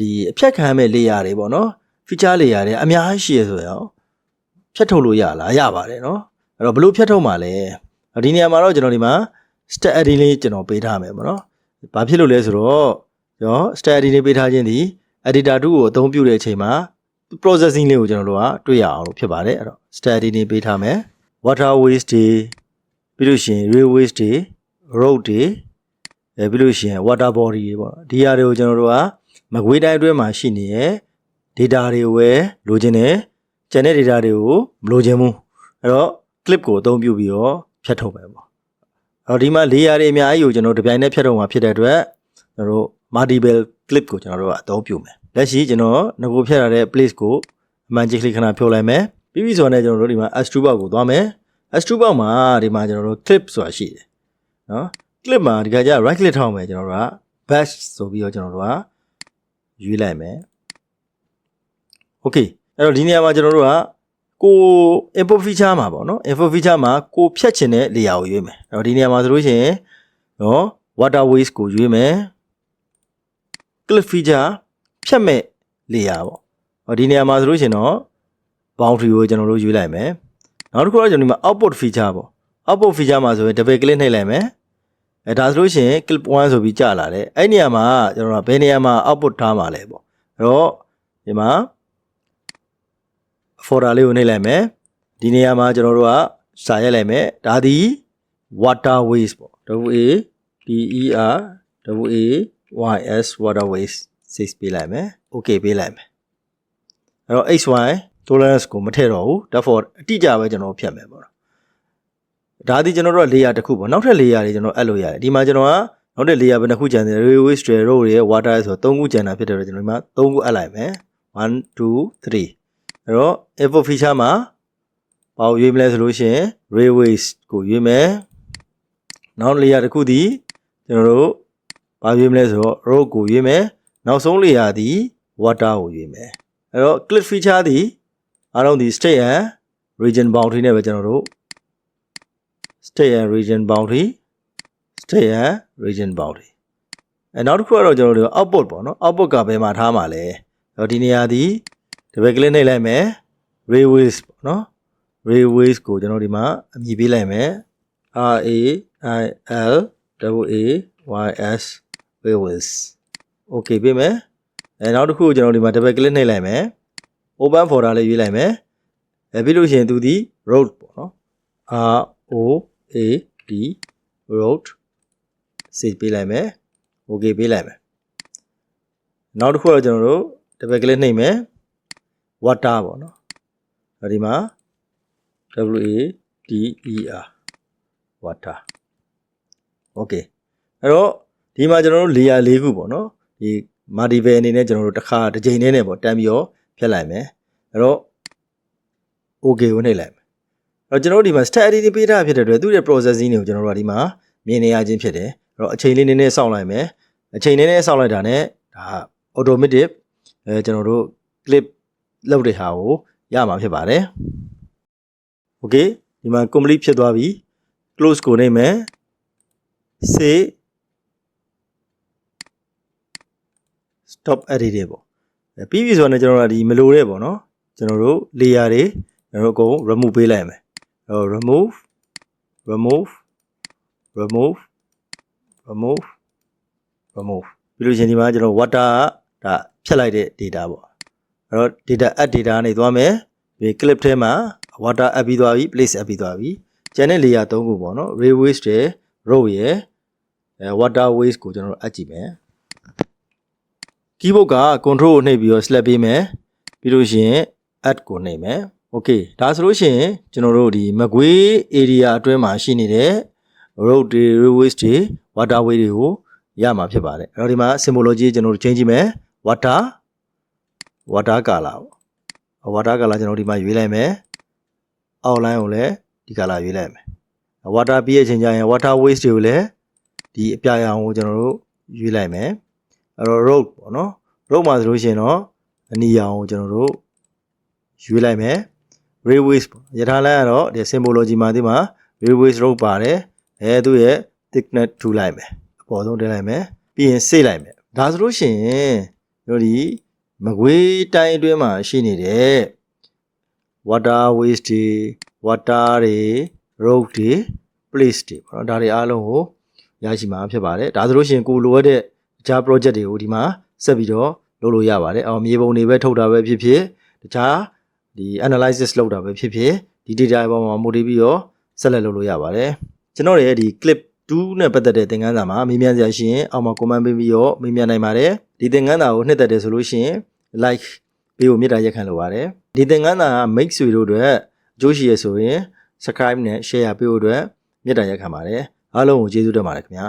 ဒီအဖြတ်ခံမဲ့ layer တွေပေါ့နော် feature layer တွေအများကြီးရှိရဆိုတော့ဖြတ်ထုတ်လို့ရလားရပါတယ်နော်အဲ့တော့ဘလို့ဖြတ်ထုတ်မှာလဲဒီနေရာမှာတော့ကျွန်တော်ဒီမှာ stat adding လေးကျွန်တော်ပေးထားမယ်ပေါ့နော်ဘာဖြစ်လို့လဲဆိုတော့ကျွန်တော် stat adding လေးပေးထားခြင်းဒီ editor 2ကိုအသုံးပြုတဲ့အချိန်မှာ processing လေးကိုကျွန်တော်တို့ကတွေ့ရအောင်လို့ဖြစ်ပါတယ်အဲ့တော့ stat adding လေးပေးထားမယ် waterways တွေပြီးလို့ရှိရင် railways တွေ road တွေအဲပြီးလို့ရှိရင် water body တွေပေါ့ဒီနေရာတွေကိုကျွန်တော်တို့က မကွေးတိုင်းအတွင်းမှာရှိနေတဲ့ data တွေကိုပဲလိုချင်တယ်ကျန်တဲ့ data တွေကိုမလိုချင်ဘူးအဲ့တော့ clip ကိုအသုံးပြုပြီးတော့ဖြတ်ထုတ်မယ်ပေါ့အဲ့တော့ဒီမှာ layer တွေအများကြီးကိုကျွန်တော်တို့တစ်ပြိုင်တည်းဖြတ်ထုတ်မှာဖြစ်တဲ့အတွက်ကျွန်တော်တို့ multiple clip ကိုကျွန်တော်တို့ကအသုံးပြုမယ်လက်ရှိကျွန်တော်ငကိုဖြတ်ရတဲ့ place ကိုအမှန်ကြီး click ခဏဖြုတ်လိုက်မယ်ပြီးပြီဆိုတော့ကျွန်တော်တို့ဒီမှာ S2 box ကိုသွားမယ် S2 box မှာဒီမှာကျွန်တော်တို့ clip ဆိုတာရှိတယ်နော် clip မှာဒီကကြ right click ထောက်မယ်ကျွန်တော်တို့က bash ဆိုပြီးတော့ကျွန်တော်တို့က ရွေးလိုက်မယ် okay အဲ့တော့ဒီနေရာမှာကျွန်တော်တို့ကကို input feature မှာပေါ့နော် input feature မှာကိုဖြတ်ချင်တဲ့ layer ကိုရွေးမယ်အဲ့တော့ဒီနေရာမှာဆိုလို့ရှိရင်နော် water waste ကိုရွေးမယ် clip feature ဖြတ်မဲ့ layer ပေါ့ဟောဒီနေရာမှာဆိုလို့ရှိရင်တော့ boundary ကိုကျွန်တော်တို့ရွေးလိုက်မယ်နောက်တစ်ခုတော့ကျွန်တော်ဒီမှာ output feature ပေါ့ output feature မှာဆိုရင် double click နှိပ်လိုက်မယ် အဲဒါဆိုလို့ရှိရင် clip 1ဆိုပြီးကြာလာတယ်အဲ့နေရာမှာကျွန်တော်တို့ကဘယ်နေရာမှာ output ထားမှာလဲပေါ့အဲ့တော့ဒီမှာ folder လေးကိုနှိပ်လိုက်မယ်ဒီနေရာမှာကျွန်တော်တို့ကစာရိုက်လိုက်မယ်ဒါသည် water waste ပေါ့ W A T E R W A Y S water waste 6ပေးလိုက်မယ် okay ပေးလိုက်မယ်အဲ့တော့ XY tolerance ကိုမထည့်တော့ဘူး therefore အတိအကျပဲကျွန်တော်ဖြတ်မယ်ပေါ့ ဒါသည်ကျွန်တော်တို့က layer တစ်ခုပေါ့နောက်ထပ် layer တွေကျွန်တော်အပ်လို့ရတယ်ဒီမှာကျွန်တော်ကနောက်တဲ့ layer ဘယ်နှခုကျန်တယ် railway waste road တွေ water ဆိုတော့၃ခုကျန်တာဖြစ်တယ်တော့ကျွန်တော်ဒီမှာ၃ခုအပ်လိုက်မယ်1 2 3အဲ့တော့ input feature မှာဘာကိုရွေးမလဲဆိုလို့ရှိရင် railways ကိုရွေးမယ်နောက် layer တစ်ခုသည်ကျွန်တော်တို့ဘာရွေးမလဲဆိုတော့ road ကိုရွေးမယ်နောက်ဆုံး layer သည် water ကိုရွေးမယ်အဲ့တော့ click feature သည်အားလုံးဒီ state and region boundary နဲ့ပဲကျွန်တော်တို့ state and region boundary state and region boundary အဲနောက်တစ်ခုကတော့ကျွန်တော်တို့ output ပေါ့နော် output ကဘယ်မှာထားမှာလဲအဲ့တော့ဒီနေရာဒီ double click နှိပ်လိုက်မယ် railways ပေါ့နော် railways ကိုကျွန်တော်ဒီမှာအမည်ပေးလိုက်မယ် R A I L W A Y S railways okay ပေးမယ်အဲနောက်တစ်ခုကျွန်တော်ဒီမှာ double click နှိပ်လိုက်မယ် open folder လေးရွေးလိုက်မယ်အဲပြီးလို့ရှိရင်သူဒီ road ပေါ့နော် R O A D road save ပေးလိုက်မယ် okay ပေးလိုက်မယ်နောက်တစ်ခုတော့ကျွန်တော်တို့ double click နှိပ်မယ် water ပေါ့နော်အဲဒီမှာ W A T E R water okay အဲ့တော့ဒီမှာကျွန်တော်တို့ layer ၄ခုပေါ့နော်ဒီ multiple အနေနဲ့ကျွန်တော်တို့တစ်ခါတစ်ချိန်နဲ့နဲ့ပေါ့တန်းပြီးတော့ဖြတ်လိုက်မယ်အဲ့တော့ okay ကိုနှိပ်လိုက်မယ်အဲ့ တော့ကျွန်တော်တို့ဒီမှာ stat editing ပေးထားဖြစ်တဲ့အတွက်သူ့ရဲ့ processing တွေကိုကျွန်တော်တို့ကဒီမှာမြင်နေရခြင်းဖြစ်တယ်အဲ့တော့အချိန်လေးနည်းနည်းစောင့်လိုက်မယ်အချိန်နည်းနည်းစောင့်လိုက်တာ ਨੇ ဒါ automatic အဲကျွန်တော်တို့ clip လုပ်တဲ့ဟာကိုရမှာဖြစ်ပါတယ် okay ဒီမှာ complete ဖြစ်သွားပြီ close ကိုနှိပ်မယ် save stop editing ပေါ့အဲပြီးပြီဆိုတော့ကျွန်တော်တို့ကဒီမလိုတဲ့ပေါ့နော်ကျွန်တော်တို့ layer တွေကျွန်တော်တို့အကုန် remove ပေးလိုက်မယ်အဲတော့ remove remove remove remove remove ပြီးလို့ရှိရင်ဒီမှာကျွန်တော် water ကဒါဖြတ်လိုက်တဲ့ data ပေါ့အဲ့တော့ data add data ကနေသွားမယ်ဒီ clip ထဲမှာ water add ပြီးသွားပြီ place add ပြီးသွားပြီကျန်တဲ့ layer ၃ခုပေါ့နော် railways တွေ road ရယ်အဲ water waste ကိုကျွန်တော်တို့အပ်ကြည့်မယ် keyboard က control ကိုနှိပ်ပြီးတော့ select ပေးမယ်ပြီးလို့ရှိရင် add ကိုနှိပ်မယ် okay ဒါဆိုလို့ရှိရင်ကျွန်တော်တို့ဒီမကွေး area အတွင်းမှာရှိနေတဲ့ road တွေ railways တွေ waterway တွေကိုရမှာဖြစ်ပါတယ်အဲ့တော့ဒီမှာ symbology ကျွန်တော်တို့ change ကြည့်မယ် water water color ပေါ့ water color ကျွန်တော်ဒီမှာရွေးလိုက်မယ် outline ကိုလည်းဒီ color ရွေးလိုက်မယ် water ပြည့်ရဲ့ချိန်ကျရင် water waste တွေကိုလည်းဒီအပြာရောင်ကိုကျွန်တော်တို့ရွေးလိုက်မယ်အဲ့တော့ road ပေါ့နော် road မှာဆိုလို့ရှိရင်တော့အနီရောင်ကိုကျွန်တော်တို့ရွေးလိုက်မယ် railways ပေါ့ယထာလမ်းကတော့ဒီ symbology မှာဒီမှာ railways road ပါတယ်အဲသူ့ရဲ့ thickness ထူလိုက်မယ်အပေါ်ဆုံးတင်လိုက်မယ်ပြီးရင်စေ့လိုက်မယ်ဒါဆိုလို့ရှိရင်ကျွန်တော်ဒီမကွေးတိုင်းအတွင်းမှာရှိနေတဲ့ water waste တွေ water တွေ road တွေ place တွေပေါ့နော်ဒါတွေအားလုံးကိုရရှိမှာဖြစ်ပါတယ်ဒါဆိုလို့ရှိရင်ကိုလိုအပ်တဲ့တခြား project တွေကိုဒီမှာဆက်ပြီးတော့လုပ်လို့ရပါတယ်အော်မြေပုံတွေပဲထုတ်တာပဲဖြစ်ဖြစ်တခြား ဒီ analysis လုပ်တာပဲဖြစ်ဖြစ်ဒီ data တွေပေါ်မှာ motive ပြီးတော့ဆက်လက်လုပ်လို့ရပါတယ်ကျွန်တော်ရဲ့ဒီ clip 2နဲ့ပတ်သက်တဲ့သင်ခန်းစာမှာမေးမြန်းစရာရှိရင်အောက်မှာ comment ပေးပြီးတော့မေးမြန်းနိုင်ပါတယ်ဒီသင်ခန်းစာကိုနှစ်သက်တယ်ဆိုလို့ရှိရင် like ပေးဖို့မေတ္တာရက်ခံလိုပါတယ်ဒီသင်ခန်းစာက make ဆွေတို့အတွက်အကျိုးရှိရဆိုရင် subscribe နဲ့ share ပေးဖို့အတွက်မေတ္တာရက်ခံပါတယ်အားလုံးကိုကျေးဇူးတင်ပါတယ်ခင်ဗျာ